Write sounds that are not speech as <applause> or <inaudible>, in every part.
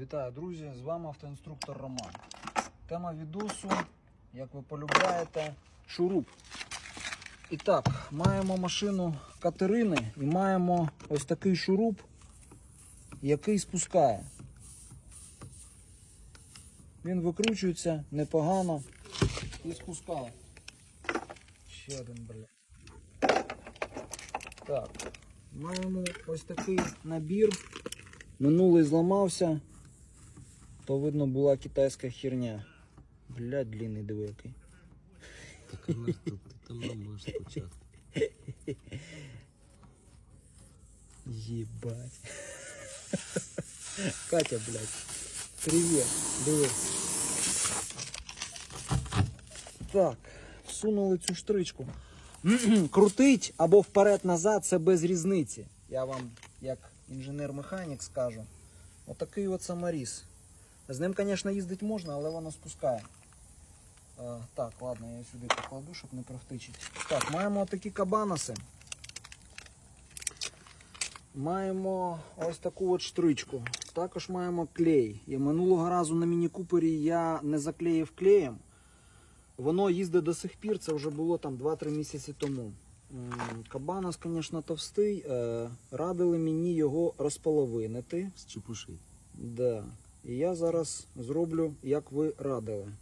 Вітаю, друзі! З вами автоінструктор Роман. Тема відосу, як ви полюбляєте, шуруп. І так, маємо машину Катерини і маємо ось такий шуруп, який спускає. Він викручується непогано і спускає. Ще один, бля. Так, маємо ось такий набір. Минулий зламався, то видно була китайська херня. Блядь, длинний диви який. Так у нас тут ти там можеш спочатку. Єбать. <laughs> Катя, блядь. Привіт. Диви. Так, всунули цю штричку. <clears throat> Крутить або вперед-назад це без різниці. Я вам, як інженер-механік, скажу. Отакий от саморіз. З ним, звісно, їздити можна, але воно спускає. Е, так, ладно, я сюди покладу, щоб не провтичити. Так, маємо отакі кабаноси. Маємо ось таку от штричку. Також маємо клей. І минулого разу на міні-купері я не заклеїв клеєм. Воно їздить до сих пір, це вже було там 2-3 місяці тому. М, Кабанос, звісно, товстий. Е, Радили мені його розполовинити. З чепуши. Да. І я зараз зроблю, як ви радили.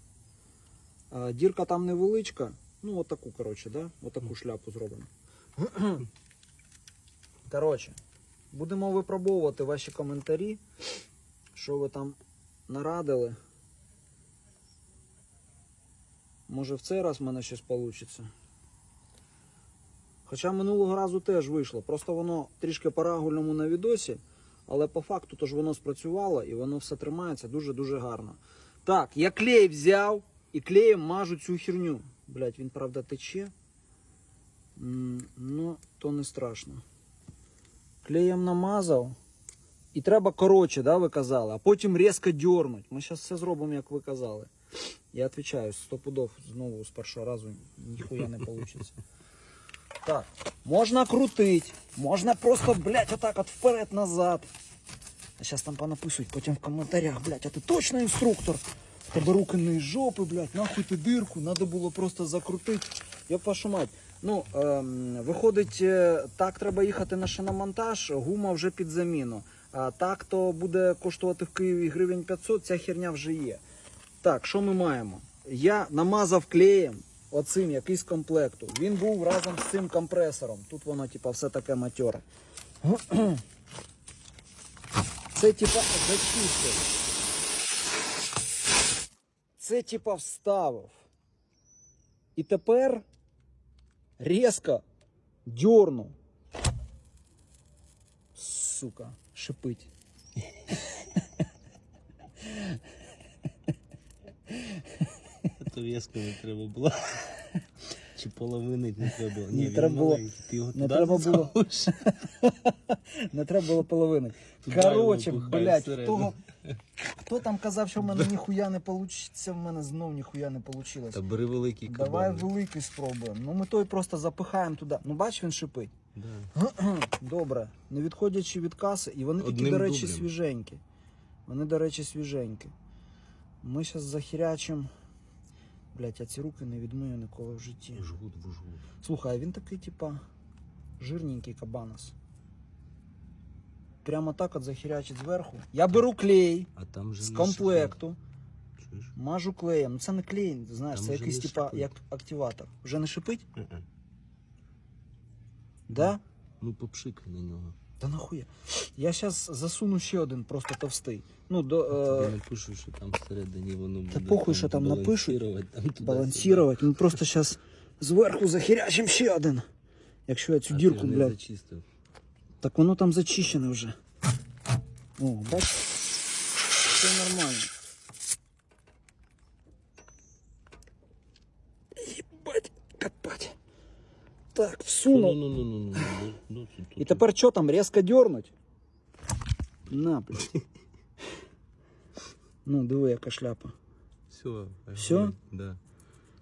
Дірка там невеличка. Ну, отаку, коротше, да? Отаку шляпу зробимо. <clears throat> Коротше, будемо випробовувати ваші коментарі. Що ви там нарадили. Може в цей раз в мене щось вийде. Хоча минулого разу теж вийшло. Просто воно трішки по-рагульному на відосі. Але по факту то ж воно спрацювало і воно все тримається дуже-дуже гарно. Так, я клей взяв і клеєм мажу цю херню. Блять, він правда тече. Ну, то не страшно. Клеєм намазав. І треба коротше, да, ви казали, а потім різко дьорнуть. Ми зараз все зробимо, як ви казали. Я відповідаю, сто пудов знову з першого разу ніхуя не вийде. <laughs> Так, можна крутить, можна просто, блядь, отак от вперед-назад. А зараз там понаписують потім в коментарях, блядь, а ти точно інструктор? Тебе руки не із жопи, блядь, нахуй ти дирку, треба було просто закрутити. Я вашу мать. Ну, ем, виходить, е, так треба їхати на шиномонтаж, гума вже під заміну. А так то буде коштувати в Києві гривень 500, ця херня вже є. Так, що ми маємо? Я намазав клеєм оцим якийсь комплекту. Він був разом з цим компресором. Тут воно, типа, все таке матьоре. <clears throat> Це типа зачистив. Це типа вставив. І тепер різко дьорнув. Сука, шипить. То не треба було. <laughs> Чи половинить не треба було. Не треба було. Ти його Не туди треба було. засовуєш? <laughs> Не треба було половини. Туди Короче, його пихай блядь, всередину. хто, хто там казав, що в мене ніхуя не вийде, в мене знов ніхуя не вийшло. Та бери великий Давай великий спробуємо. Ну ми той просто запихаємо туди. Ну бач, він шипить. Да. <clears throat> Добре. Не відходячи від каси, і вони такі, Одним до речі, дублем. свіженькі. Вони, до речі, свіженькі. Ми зараз захірячим. Блять, я ці руки не відмию ніколи в житті. Жгут в жгут. Слухай, а він такий, типа, жирненький кабанос. Прямо так от захірячить зверху. Я беру клей А там же з комплекту. Чуєш? мажу клеєм. Ну це не клей, знаєш, Там це якийсь типа як активатор. Вже не шипить? Е-е. Да? Ну попшикай на нього. Та нахуя. Я зараз засуну ще один просто товстий. Ну, до, Тобі е, напишу, що там всередині воно буде. похуй, що там напишуть. там балансувати. Ми просто зараз зверху захерячимо ще один. Якщо я цю А дірку, блядь. зачистив. Так воно там зачищене вже. О, бач? Все нормально. Так, Ну, всунув. ну, ну, ну, ну, ну, ну, тут, І тут. тепер що там, різко дернуть? На, блядь. Ну, диви, яка шляпа. Все. Огонь, Да.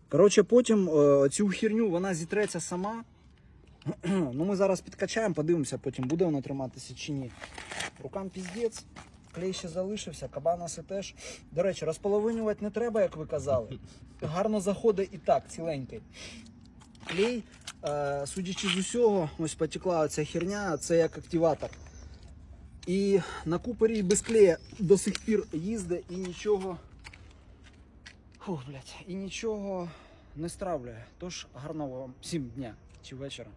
Коротше, потім е, цю херню вона зітреться сама. ну, ми зараз підкачаємо, подивимося, потім буде вона триматися чи ні. Рукам піздець. клей ще залишився, кабанаси теж. До речі, розполовинювати не треба, як ви казали. Гарно заходить і так, ціленький. Клей, е, судячи з усього, ось потекла оця херня, це як активатор. І на купері і без клея до сих пір їздить і нічого. Фух, блядь, і нічого не стравлює. Тож гарного вам всім дня чи вечора.